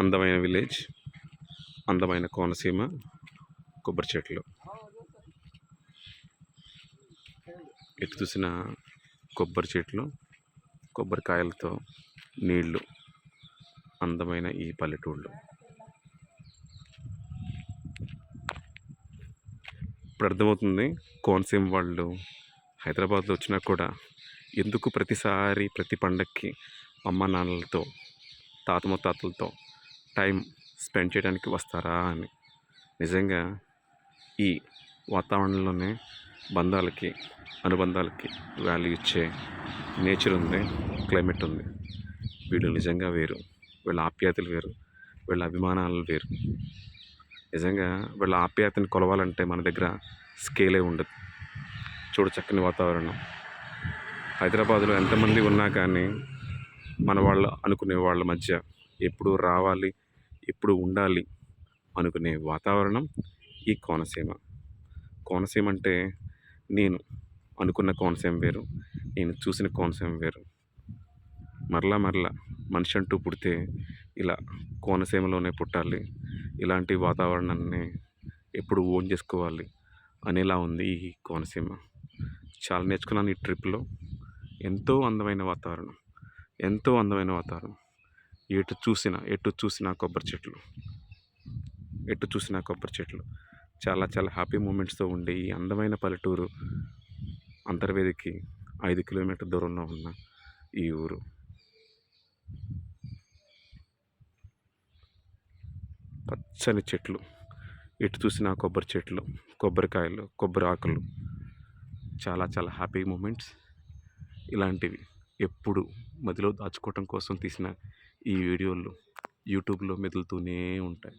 అందమైన విలేజ్ అందమైన కోనసీమ కొబ్బరి చెట్లు. ఎటు చూసిన కొబ్బరి చెట్లు కొబ్బరికాయలతో నీళ్ళు అందమైన ఈ పల్లెటూళ్ళు. ఇప్పుడు అర్థమవుతుంది కోనసీమ వాళ్ళు హైదరాబాద్లో వచ్చినా కూడా ఎందుకు ప్రతిసారి ప్రతి పండక్కి అమ్మ నాన్నలతో తాత ముత్తాతలతో టైం స్పెండ్ చేయడానికి వస్తారా అని. నిజంగా ఈ వాతావరణంలోనే బంధాలకి అనుబంధాలకి వాల్యూ ఇచ్చే నేచర్ ఉంది క్లైమేట్ ఉంది. వీళ్ళు నిజంగా వేరు వీళ్ళ ఆప్యాయతలు వేరు వీళ్ళ అభిమానాలు వేరు. నిజంగా వీళ్ళ ఆప్యాయతని కొలవాలంటే మన దగ్గర స్కేలే ఉండదు. చూడు చక్కని వాతావరణం. హైదరాబాద్లో ఎంతమంది ఉన్నా కానీ మన వాళ్ళు అనుకునే వాళ్ళ మధ్య ఎప్పుడు రావాలి ఎప్పుడు ఉండాలి అనుకునే వాతావరణం ఈ కోనసీమ. కోనసీమ అంటే నేను అనుకున్న కోనసీమ వేరు నేను చూసిన కోనసీమ వేరు. మరలా మరలా మనిషి అంటూ పుడితే ఇలా కోనసీమలోనే పుట్టాలి ఇలాంటి వాతావరణాన్ని ఎప్పుడు ఓన్ చేసుకోవాలి అనేలా ఉంది ఈ కోనసీమ. చాలా నేర్చుకున్నాను ఈ ట్రిప్లో. ఎంతో అందమైన వాతావరణం ఎంతో అందమైన వాతావరణం. ఎటు చూసినా ఎటు చూసినా కొబ్బరి చెట్లు. ఎటు చూసినా కొబ్బరి చెట్లు. చాలా చాలా హ్యాపీ మూమెంట్స్తో ఉండే ఈ అందమైన పల్లెటూరు అంతర్వేదికి ఐదు కిలోమీటర్ దూరంలో ఉన్న ఈ ఊరు. పచ్చని చెట్లు. ఎటు చూసినా కొబ్బరి చెట్లు కొబ్బరికాయలు కొబ్బరి ఆకులు. చాలా చాలా హ్యాపీ మూమెంట్స్. ఇలాంటివి. ఎప్పుడు మదిలో దాచుకోవటం కోసం తీసిన ఈ వీడియోలు యూట్యూబ్లో మెదులుతూనే ఉంటాయి.